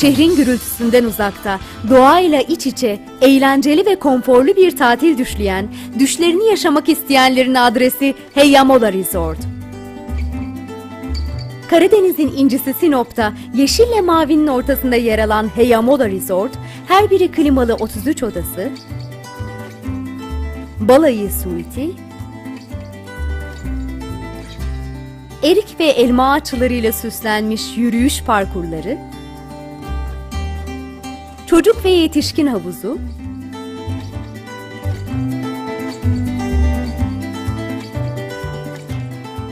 Şehrin gürültüsünden uzakta, doğayla iç içe, eğlenceli ve konforlu bir tatil düşleyen, düşlerini yaşamak isteyenlerin adresi Heyamola Resort. Karadeniz'in incisi Sinop'ta yeşille mavinin ortasında yer alan Heyamola Resort, her biri klimalı 33 odası, balayı suiti, erik ve elma ağaçlarıyla süslenmiş yürüyüş parkurları, çocuk ve yetişkin havuzu,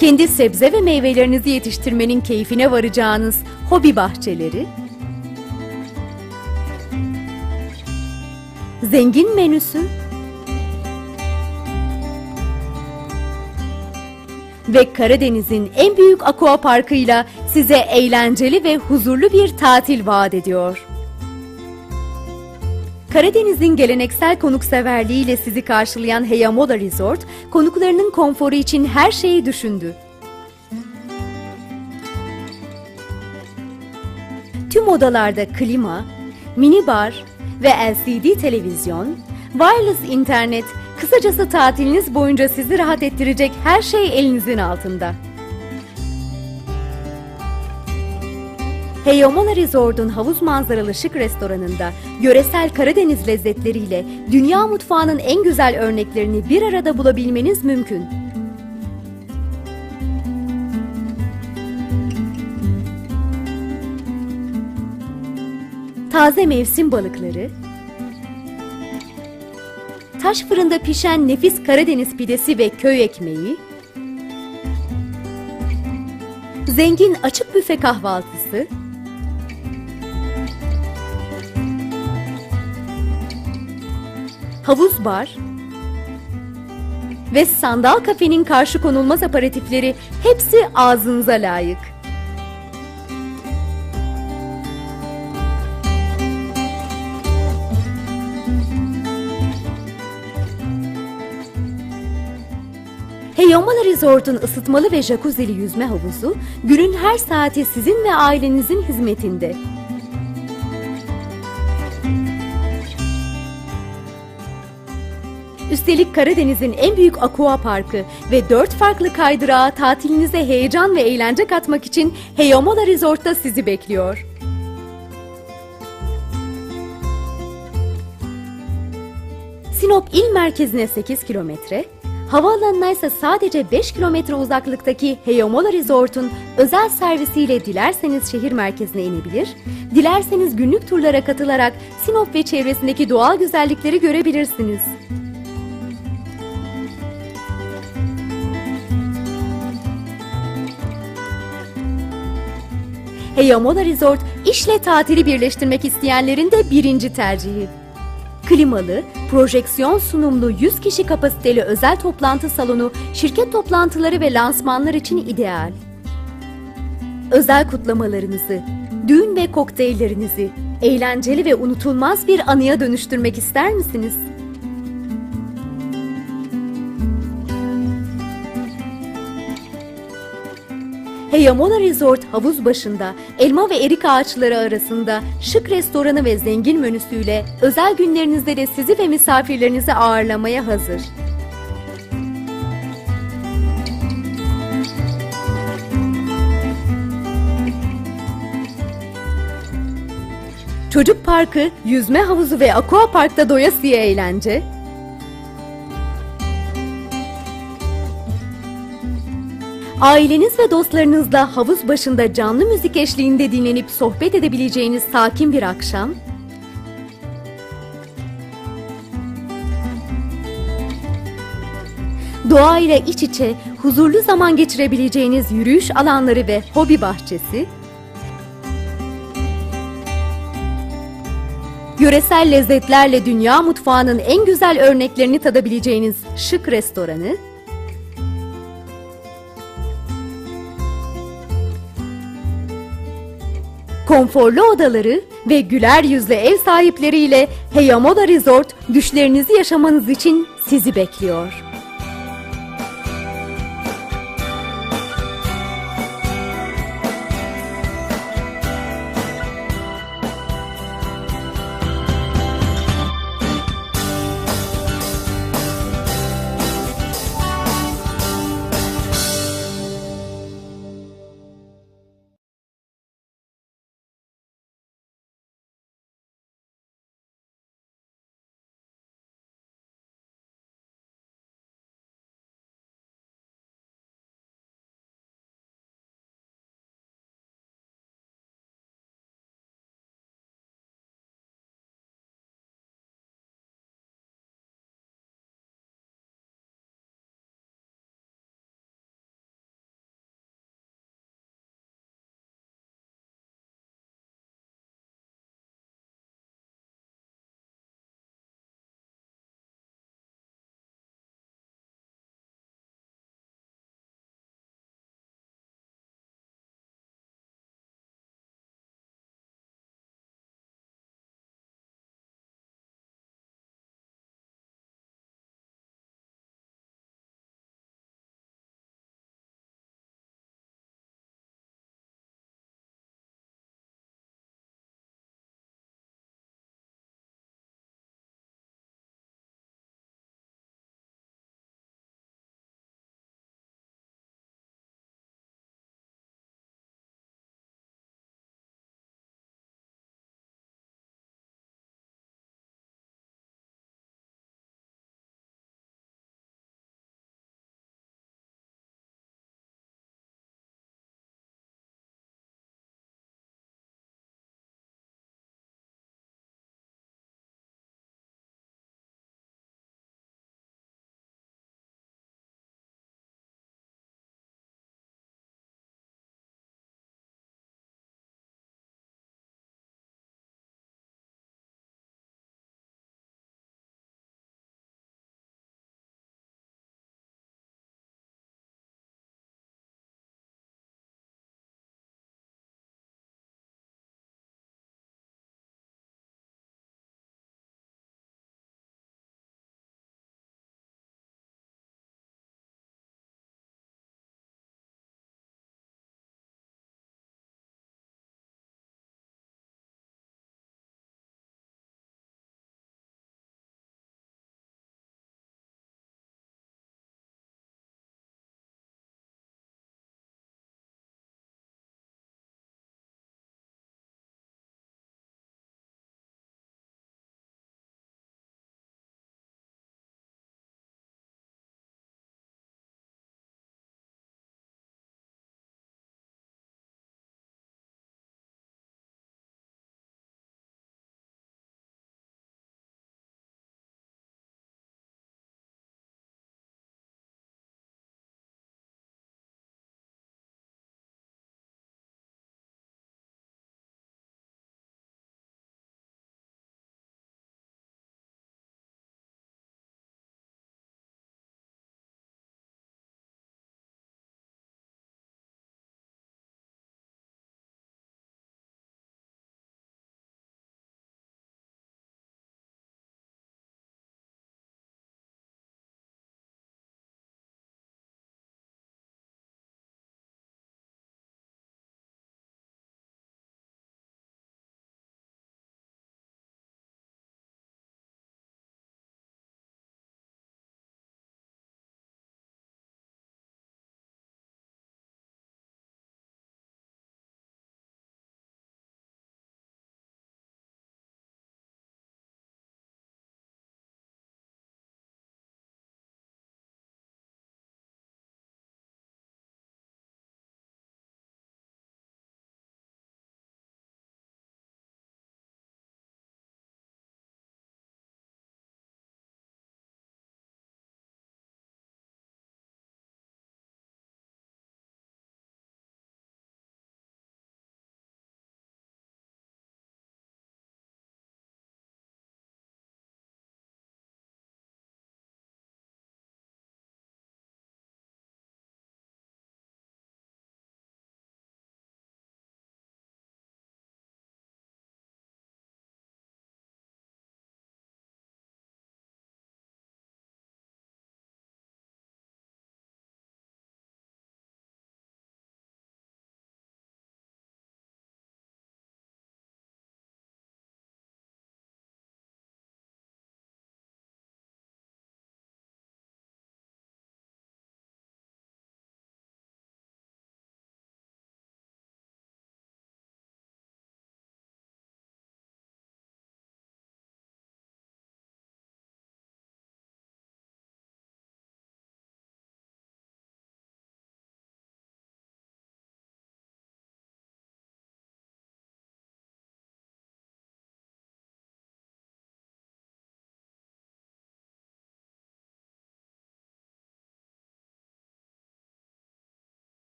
kendi sebze ve meyvelerinizi yetiştirmenin keyfine varacağınız hobi bahçeleri, zengin menüsü. Ve Karadeniz'in en büyük aqua parkıyla size eğlenceli ve huzurlu bir tatil vaat ediyor. Karadeniz'in geleneksel konukseverliğiyle sizi karşılayan Heyamola Resort, konuklarının konforu için her şeyi düşündü. Tüm odalarda klima, mini bar ve LCD televizyon, wireless internet, kısacası tatiliniz boyunca sizi rahat ettirecek her şey elinizin altında. Heyomola Resort'un havuz manzaralı şık restoranında yöresel Karadeniz lezzetleriyle dünya mutfağının en güzel örneklerini bir arada bulabilmeniz mümkün. Taze mevsim balıkları, taş fırında pişen nefis Karadeniz pidesi ve köy ekmeği, zengin açık büfe kahvaltısı, havuz bar ve sandal kafenin karşı konulmaz aparatifleri hepsi ağzınıza layık. Heyomalı Resort'un ısıtmalı ve jacuzzi'li yüzme havuzu günün her saati sizin ve ailenizin hizmetinde. Üstelik Karadeniz'in en büyük aqua parkı ve dört farklı kaydırağı tatilinize heyecan ve eğlence katmak için Heyomola Resort'ta sizi bekliyor. Sinop il merkezine 8 kilometre, havaalanına ise sadece 5 kilometre uzaklıktaki Heyomola Resort'un özel servisiyle dilerseniz şehir merkezine inebilir, dilerseniz günlük turlara katılarak Sinop ve çevresindeki doğal güzellikleri görebilirsiniz. Heyamola Resort işle tatili birleştirmek isteyenlerin de birinci tercihi. Klimalı, projeksiyon sunumlu 100 kişi kapasiteli özel toplantı salonu şirket toplantıları ve lansmanlar için ideal. Özel kutlamalarınızı, düğün ve kokteyllerinizi eğlenceli ve unutulmaz bir anıya dönüştürmek ister misiniz? Heyamola Resort havuz başında elma ve erik ağaçları arasında şık restoranı ve zengin menüsüyle özel günlerinizde de sizi ve misafirlerinizi ağırlamaya hazır. Çocuk parkı, yüzme havuzu ve aqua parkta doyasıya eğlence, Aileniz ve dostlarınızla havuz başında canlı müzik eşliğinde dinlenip sohbet edebileceğiniz sakin bir akşam. Doğayla iç içe huzurlu zaman geçirebileceğiniz yürüyüş alanları ve hobi bahçesi. Yöresel lezzetlerle dünya mutfağının en güzel örneklerini tadabileceğiniz şık restoranı. Konforlu odaları ve güler yüzlü ev sahipleriyle Heyamola Resort düşlerinizi yaşamanız için sizi bekliyor.